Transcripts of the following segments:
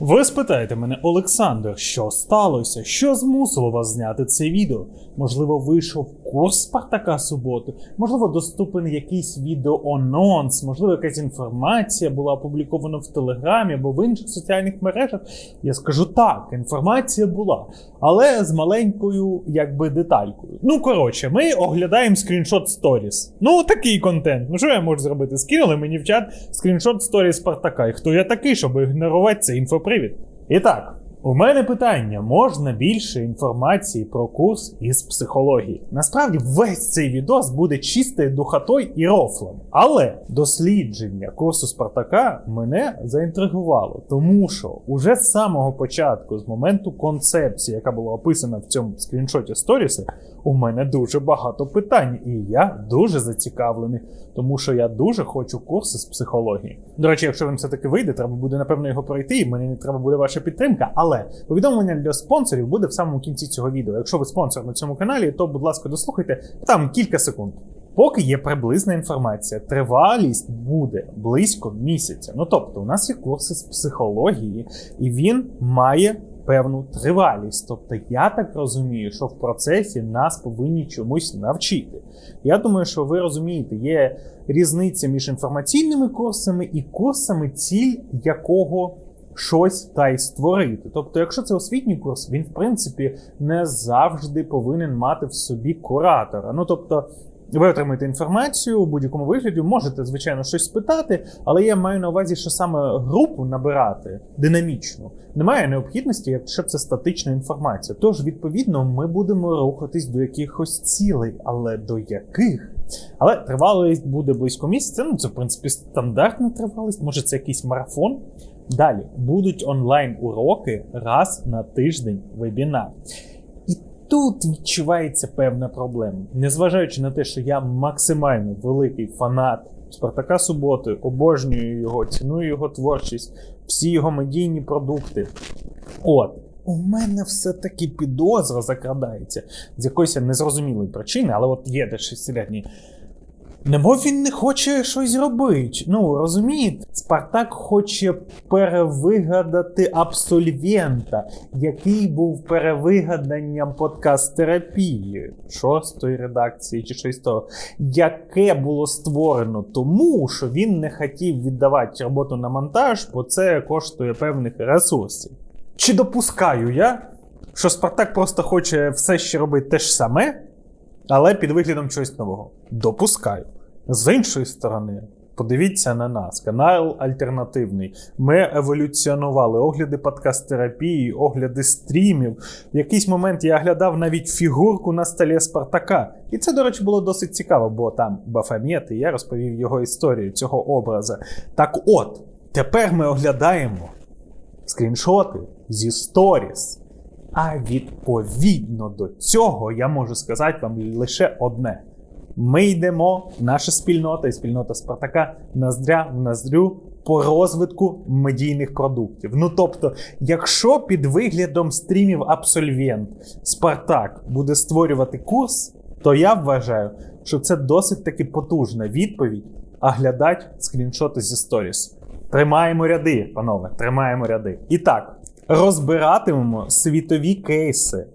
Ви спитаєте мене, Олександр, що сталося? Що змусило вас зняти це відео? Можливо, вийшов курс Спартака суботи, можливо, доступний якийсь відеоанонс, можливо, якась інформація була опублікована в Телеграмі або в інших соціальних мережах. Я скажу так, інформація була, але з маленькою, якби деталькою. Ну, коротше, ми оглядаємо скріншот сторіс. Ну, такий контент. Ну, що я можу зробити? Скинули мені в чат скріншот сторіс Спартака. І хто я такий, щоб ігнорувати цей інфопривід? І так. У мене питання: можна більше інформації про курс із психології? Насправді, весь цей відос буде чистою духотою і рофлом. Але дослідження курсу Спартака мене заінтригувало, тому що уже з самого початку, з моменту концепції, яка була описана в цьому скріншоті сторіси, у мене дуже багато питань, і я дуже зацікавлений, тому що я дуже хочу курси з психології. До речі, якщо він все-таки вийде, треба буде напевно його пройти, і мені не треба буде ваша підтримка. Але повідомлення для спонсорів буде в самому кінці цього відео. Якщо ви спонсор на цьому каналі, то будь ласка, дослухайте там кілька секунд. Поки є приблизна інформація, тривалість буде близько місяця. Ну тобто, у нас є курси з психології, і він має певну тривалість. Тобто, я так розумію, що в процесі нас повинні чомусь навчити. Я думаю, що ви розумієте, є різниця між інформаційними курсами і курсами, ціль якого щось та й створити. Тобто, якщо це освітній курс, він в принципі не завжди повинен мати в собі куратора. Ну тобто. Ви отримаєте інформацію у будь-якому вигляді, можете, звичайно, щось спитати, але я маю на увазі, що саме групу набирати динамічну немає необхідності, якщо це статична інформація. Тож, відповідно, ми будемо рухатись до якихось цілей, але до яких? Але тривалість буде близько місяця. Ну це в принципі стандартна тривалість, може це якийсь марафон. Далі будуть онлайн-уроки раз на тиждень вебінар. Тут відчувається певна проблема. Незважаючи на те, що я максимально великий фанат Спартака Суботи, обожнюю його, ціную його творчість, всі його медійні продукти. От. У мене все-таки підозра закрадається з якоїсь незрозумілої причини, але от є де шестилітній. Немов він не хоче щось робити. Ну, розумієте, Спартак хоче перевигадати абсолвента, який був перевигаданням подкаст-терапії шостої редакції чи щось того, яке було створено тому, що він не хотів віддавати роботу на монтаж, бо це коштує певних ресурсів. Чи допускаю я, що Спартак просто хоче все ще робити те ж саме, але під виглядом чогось нового? Допускаю. З іншої сторони, подивіться на нас, канал альтернативний. Ми еволюціонували огляди подкаст-терапії, огляди стрімів. В якийсь момент я оглядав навіть фігурку на столі Спартака. І це, до речі, було досить цікаво, бо там Бафомет, і я розповів його історію цього образа. Так от, тепер ми оглядаємо скріншоти зі сторіс. А відповідно до цього я можу сказати вам лише одне. Ми йдемо, наша спільнота і спільнота Спартака ноздря в ноздрю по розвитку медійних продуктів. Ну тобто, якщо під виглядом стрімів Абсольвент Спартак буде створювати курс, то я вважаю, що це досить таки потужна відповідь, а глядать скріншоти зі сторіс. Тримаємо ряди, панове, тримаємо ряди. І так, розбиратимемо світові кейси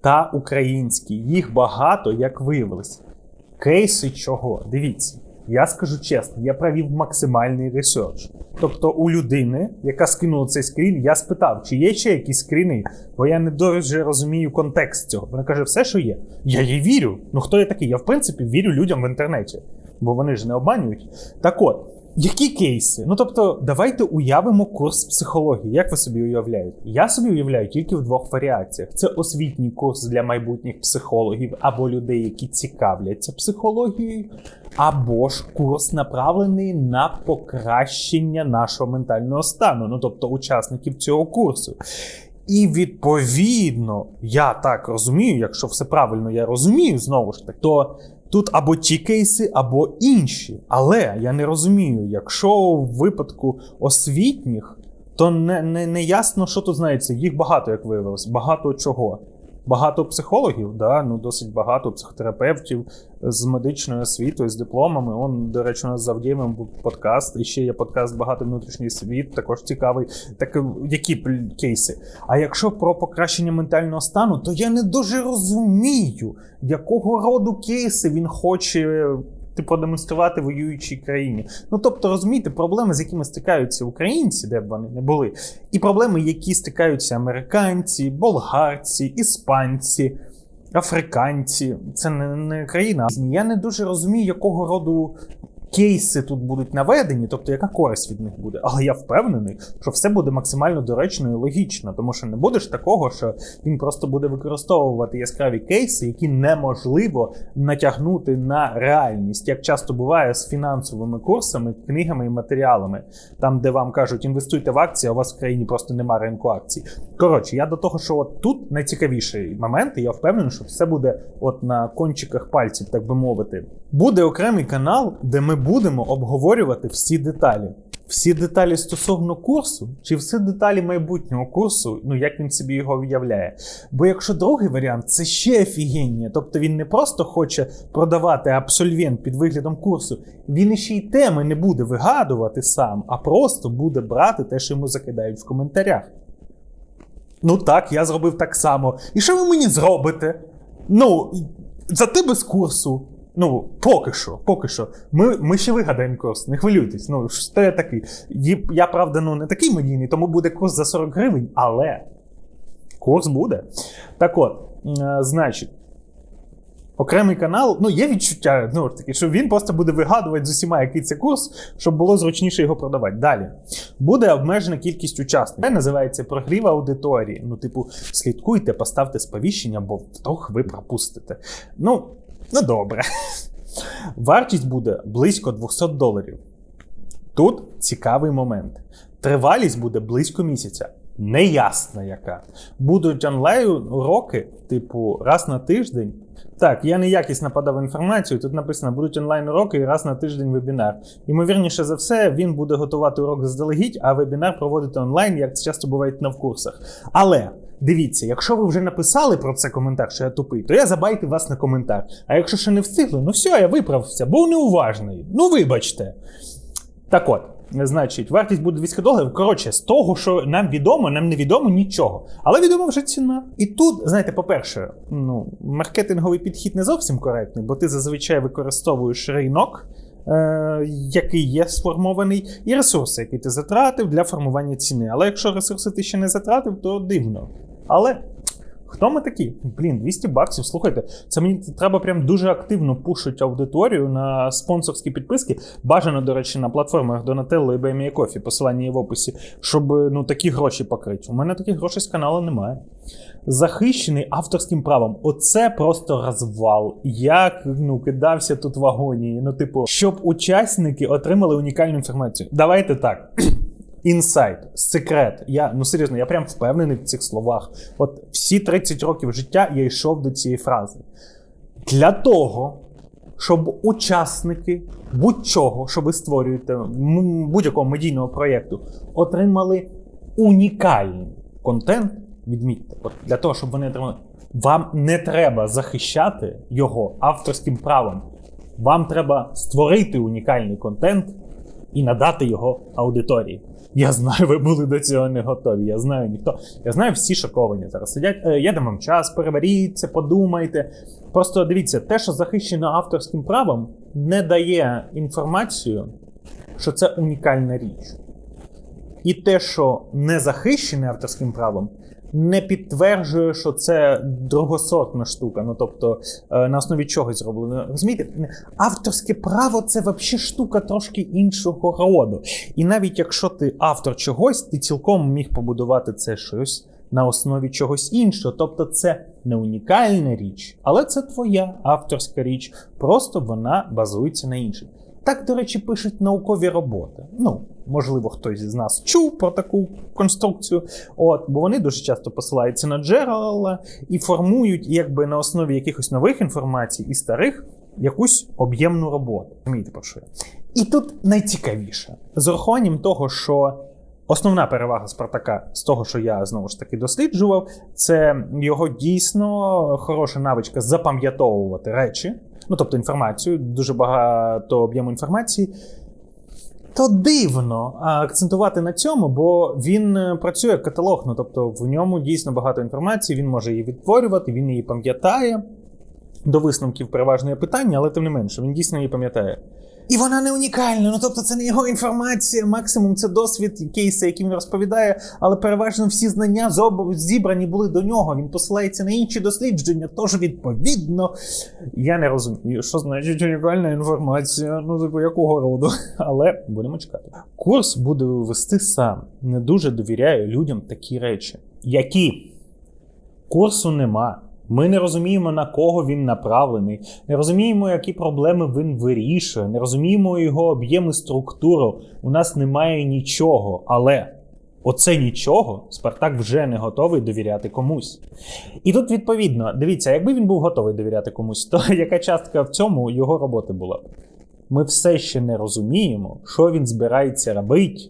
та українські. Їх багато, як виявилось. Кейси чого? Дивіться, я скажу чесно, я провів максимальний ресерч. Тобто у людини, яка скинула цей скрін, я спитав, чи є ще якісь скріни, бо я не дуже розумію контекст цього. Вона каже, все, що є. Я їй вірю. Ну хто я такий? Я в принципі вірю людям в інтернеті, бо вони ж не обманюють. Так от. Які кейси? Ну тобто, давайте уявимо курс психології. Як ви собі уявляєте? Я собі уявляю тільки в двох варіаціях: це освітній курс для майбутніх психологів або людей, які цікавляться психологією, або ж курс направлений на покращення нашого ментального стану, ну тобто учасників цього курсу. І відповідно, я так розумію, якщо все правильно я розумію, знову ж таки, то тут або ті кейси, або інші. Але я не розумію, якщо в випадку освітніх, то не, не, не ясно, що тут знається. Їх багато, як виявилось, багато чого. Багато психологів, да, ну досить багато психотерапевтів з медичною освітою, з дипломами. Он, до речі, у нас з був подкаст. І ще є подкаст Багато внутрішній світ, також цікавий. Так е, які кейси? А якщо про покращення ментального стану, то я не дуже розумію, якого роду кейси він хоче. Ти продемонструвати воюючій країні. Ну тобто, розумієте, проблеми, з якими стикаються українці, де б вони не були, і проблеми, які стикаються американці, болгарці, іспанці, африканці. Це не, не країна. Я не дуже розумію, якого роду. Кейси тут будуть наведені, тобто яка користь від них буде. Але я впевнений, що все буде максимально доречно і логічно, тому що не буде ж такого, що він просто буде використовувати яскраві кейси, які неможливо натягнути на реальність, як часто буває з фінансовими курсами, книгами і матеріалами, там, де вам кажуть, інвестуйте в акції, а у вас в країні просто немає ринку акцій. Коротше, я до того, що от тут найцікавіший момент, і я впевнений, що все буде от на кончиках пальців, так би мовити. Буде окремий канал, де ми будемо обговорювати всі деталі. Всі деталі стосовно курсу, чи всі деталі майбутнього курсу, ну як він собі його уявляє. Бо якщо другий варіант, це ще офігенніше. Тобто він не просто хоче продавати абсольвент під виглядом курсу, він іще й теми не буде вигадувати сам, а просто буде брати те, що йому закидають в коментарях. Ну так, я зробив так само. І що ви мені зробите? Ну, за тебе з курсу. Ну, поки що, поки що. Ми, ми ще вигадаємо курс, не хвилюйтесь. Ну, що я такий. Я, правда, ну не такий медійний, тому буде курс за 40 гривень, але курс буде. Так от, е, значить, окремий канал, ну, є відчуття, ну, таки, що він просто буде вигадувати з усіма, який це курс, щоб було зручніше його продавати. Далі. Буде обмежена кількість учасників. Це називається прогрів аудиторії. Ну, типу, слідкуйте, поставте сповіщення, бо вдруг ви пропустите. Ну, ну добре. Вартість буде близько 200 доларів. Тут цікавий момент. Тривалість буде близько місяця. Неясна яка. Будуть онлайн уроки, типу, раз на тиждень. Так, я неякісно подав інформацію. Тут написано, будуть онлайн уроки і раз на тиждень вебінар. Ймовірніше за все, він буде готувати урок заздалегідь, а вебінар проводити онлайн, як це часто буває на курсах. Але дивіться, якщо ви вже написали про це коментар, що я тупий, то я забайте вас на коментар. А якщо ще не встигли, ну все, я виправився, був неуважний. Ну вибачте. Так от, значить, вартість буде 200 доларів. Коротше, з того, що нам відомо, нам не відомо нічого. Але відома вже ціна. І тут, знаєте, по-перше, ну, маркетинговий підхід не зовсім коректний, бо ти зазвичай використовуєш ринок. Е, який є сформований, і ресурси, які ти затратив для формування ціни. Але якщо ресурси ти ще не затратив, то дивно. Але Хто ми такі? Блін, 200 баксів. Слухайте, це мені треба прям дуже активно пушить аудиторію на спонсорські підписки. Бажано, до речі, на платформах Donatello і BME Coffee, посилання є в описі, щоб ну такі гроші покрити. У мене таких грошей з каналу немає. Захищений авторським правом. Оце просто розвал. Як ну кидався тут в агонії. Ну, типу, щоб учасники отримали унікальну інформацію. Давайте так. Інсайт, секрет. Я ну серйозно, я прям впевнений в цих словах. От всі 30 років життя я йшов до цієї фрази. Для того, щоб учасники будь-чого, що ви створюєте, будь-якого медійного проєкту, отримали унікальний контент, відмітьте, от для того, щоб вони отримали, вам не треба захищати його авторським правом. Вам треба створити унікальний контент і надати його аудиторії. Я знаю, ви були до цього не готові. Я знаю ніхто. Я знаю, всі шоковані зараз сидять. Е, я дам вам час, переваріться, подумайте. Просто дивіться, те, що захищено авторським правом, не дає інформацію, що це унікальна річ. І те, що не захищене авторським правом, не підтверджує, що це другосортна штука. Ну тобто е, на основі чогось зроблено. Розумієте, авторське право це взагалі штука трошки іншого роду. І навіть якщо ти автор чогось, ти цілком міг побудувати це щось на основі чогось іншого. Тобто, це не унікальна річ, але це твоя авторська річ. Просто вона базується на іншій. Так, до речі, пишуть наукові роботи. Ну, можливо, хтось з нас чув про таку конструкцію. От, бо вони дуже часто посилаються на джерела і формують, якби на основі якихось нових інформацій і старих якусь об'ємну роботу. Розумієте, про що я? І тут найцікавіше з урахуванням того, що Основна перевага Спартака з того, що я знову ж таки досліджував, це його дійсно хороша навичка запам'ятовувати речі, ну тобто інформацію, дуже багато об'єму інформації. То дивно акцентувати на цьому, бо він е, працює як каталог. Ну тобто в ньому дійсно багато інформації, він може її відтворювати, він її пам'ятає. До висновків переважне питання, але тим не менше, він дійсно її пам'ятає. І вона не унікальна. Ну тобто, це не його інформація, максимум це досвід кейси, які він розповідає, але переважно всі знання зібрані були до нього. Він посилається на інші дослідження, тож відповідно. Я не розумію, що значить унікальна інформація, ну типу якого роду. Але будемо чекати. Курс буде вести сам. Не дуже довіряю людям такі речі. Які? Курсу нема. Ми не розуміємо, на кого він направлений, не розуміємо, які проблеми він вирішує, не розуміємо його об'єм і структуру. У нас немає нічого. Але оце нічого Спартак вже не готовий довіряти комусь. І тут, відповідно, дивіться, якби він був готовий довіряти комусь, то яка частка в цьому його роботи була? Ми все ще не розуміємо, що він збирається робити,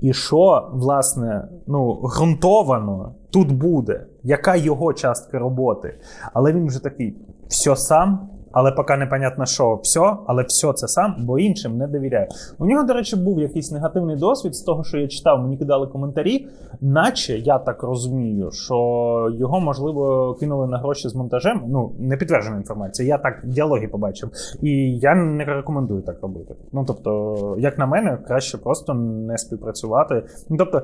і що, власне, ну, ґрунтовано тут буде, яка його частка роботи. Але він вже такий: все сам, але поки непонятно, що все, але все це сам, бо іншим не довіряю. У нього, до речі, був якийсь негативний досвід з того, що я читав, мені кидали коментарі, наче я так розумію, що його можливо кинули на гроші з монтажем. Ну, не підтверджена інформація. Я так в діалогі побачив. І я не рекомендую так робити. Ну тобто, як на мене, краще просто не співпрацювати. Ну тобто,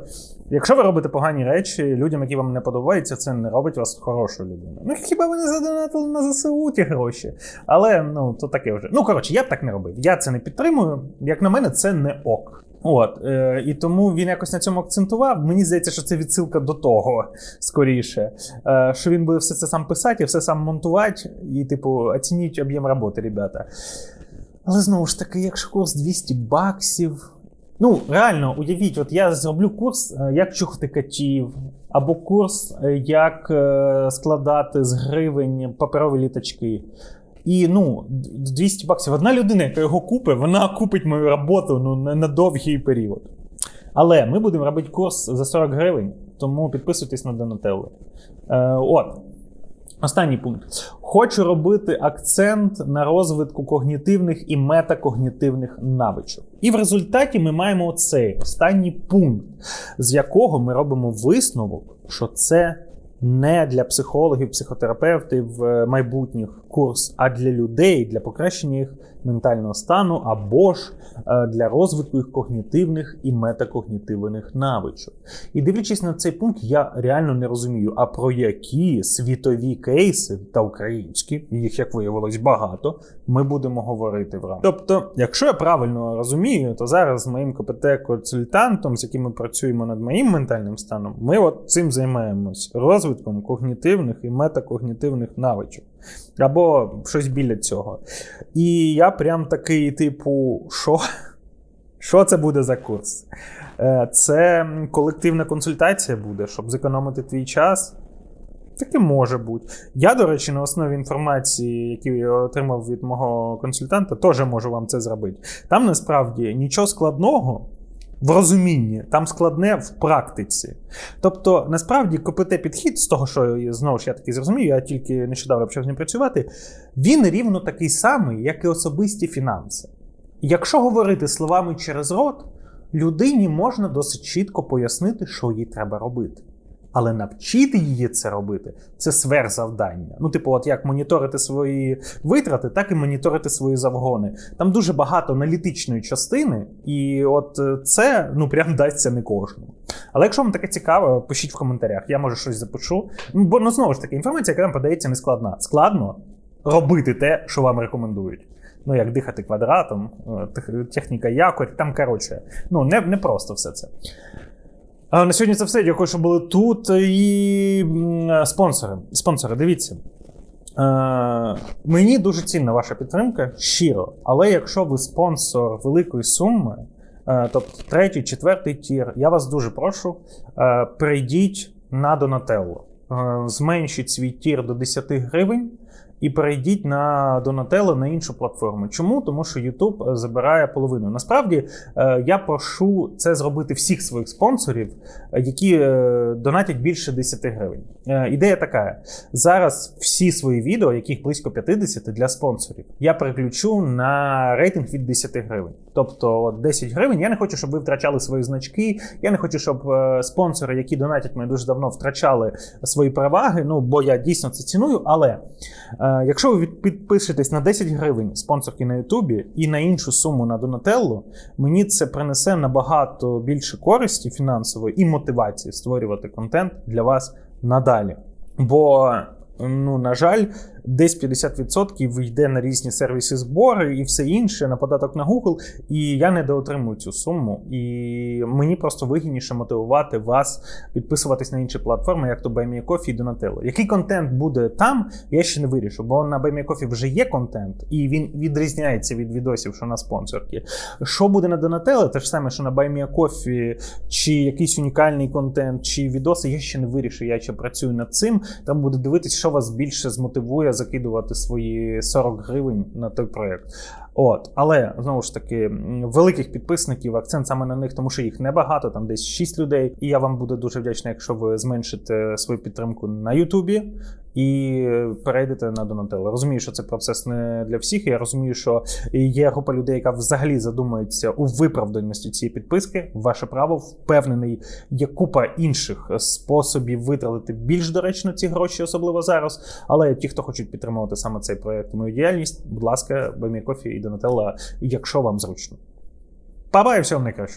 якщо ви робите погані речі людям, які вам не подобаються, це не робить вас хорошою людиною. Ну хіба ви не задонатили на ЗСУ ті гроші? Але ну то таке вже. Ну коротше, я б так не робив. Я це не підтримую. Як на мене, це не ок. От е, і тому він якось на цьому акцентував. Мені здається, що це відсилка до того скоріше. Е, що він буде все це сам писати, все сам монтувати, і, типу, оцініть об'єм роботи, ребята. Але знову ж таки, якщо курс 200 баксів. Ну, реально, уявіть, от я зроблю курс, е, як чухати катів, або курс, е, як е, складати з гривень паперові літачки. І ну, 200 баксів. Одна людина, яка його купить, вона купить мою роботу ну, на, довгий період. Але ми будемо робити курс за 40 гривень, тому підписуйтесь на Donatello. Е, от. Останній пункт. Хочу робити акцент на розвитку когнітивних і метакогнітивних навичок. І в результаті ми маємо цей останній пункт, з якого ми робимо висновок, що це не для психологів, психотерапевтів е, майбутніх курс, а для людей, для покращення їх ментального стану, або ж е, для розвитку їх когнітивних і метакогнітивних навичок. І дивлячись на цей пункт, я реально не розумію, а про які світові кейси та українські, їх як виявилось багато, ми будемо говорити в рамках. Тобто, якщо я правильно розумію, то зараз з моїм КПТ-консультантом, з яким ми працюємо над моїм ментальним станом, ми от цим займаємось розвитком когнітивних і метакогнітивних навичок. Або щось біля цього. І я прям такий, типу, що? Що це буде за курс? Е, Це колективна консультація буде, щоб зекономити твій час. Таке може бути. Я, до речі, на основі інформації, яку я отримав від мого консультанта, теж можу вам це зробити. Там насправді нічого складного в розумінні, там складне в практиці. Тобто, насправді, КПТ-підхід, з того, що знову ж я таки зрозумів, я тільки нещодавно почав з ним працювати, він рівно такий самий, як і особисті фінанси. Якщо говорити словами через рот, людині можна досить чітко пояснити, що їй треба робити. Але навчити її це робити це сверхзавдання. Ну, типу, от як моніторити свої витрати, так і моніторити свої завгони. Там дуже багато аналітичної частини, і от е, це ну прям дасться не кожному. Але якщо вам таке цікаво, пишіть в коментарях, я може щось запишу. Ну, Бо ну знову ж таки, інформація, яка нам подається, не складна. Складно робити те, що вам рекомендують. Ну, як дихати квадратом, е, техніка якорь, там коротше, ну не, не просто все це. А на сьогодні це все. Дякую, що були тут. І спонсори. Спонсори, дивіться. Е, мені дуже цінна ваша підтримка, щиро. Але якщо ви спонсор великої суми, е, тобто третій, четвертий тір, я вас дуже прошу, е, перейдіть на. Е, зменшіть свій тір до 10 гривень. І перейдіть на Donatello на іншу платформу. Чому? Тому що YouTube забирає половину. Насправді е, я прошу це зробити всіх своїх спонсорів, е, які е, донатять більше 10 гривень. Е, Ідея така: зараз всі свої відео, яких близько 50 для спонсорів, я переключу на рейтинг від 10 гривень. Тобто от 10 гривень. Я не хочу, щоб ви втрачали свої значки. Я не хочу, щоб е, спонсори, які донатять мене дуже давно, втрачали свої переваги. Ну бо я дійсно це ціную. Але е, якщо ви підпишетесь на 10 гривень спонсорки на Ютубі і на іншу суму на Донателло, мені це принесе набагато більше користі фінансової і мотивації створювати контент для вас надалі. Бо, ну, на жаль, десь 50% йде на різні сервіси збори і все інше, на податок на Google, і я не доотримую цю суму. І мені просто вигідніше мотивувати вас підписуватись на інші платформи, як то BuyMeACoffee і Donatello. Який контент буде там, я ще не вирішу, бо на BuyMeACoffee вже є контент, і він відрізняється від відосів, що на спонсорки. Що буде на Donatello, те ж саме, що на BuyMeACoffee, чи якийсь унікальний контент, чи відоси, я ще не вирішив, я ще працюю над цим. Там буде дивитись, що вас більше змотивує закидувати свої 40 гривень на той проєкт. От, але знову ж таки, великих підписників, акцент саме на них, тому що їх небагато, там десь 6 людей. І я вам буду дуже вдячний, якщо ви зменшите свою підтримку на Ютубі і перейдете на Donatello. Розумію, що це процес не для всіх. Я розумію, що є група людей, яка взагалі задумується у виправданості цієї підписки. Ваше право впевнений, є купа інших способів витратити більш доречно ці гроші, особливо зараз. Але ті, хто хочуть підтримувати саме цей проект, мою діяльність, будь ласка, Баймі і Donatello, якщо вам зручно. Па-бай, всього найкраще.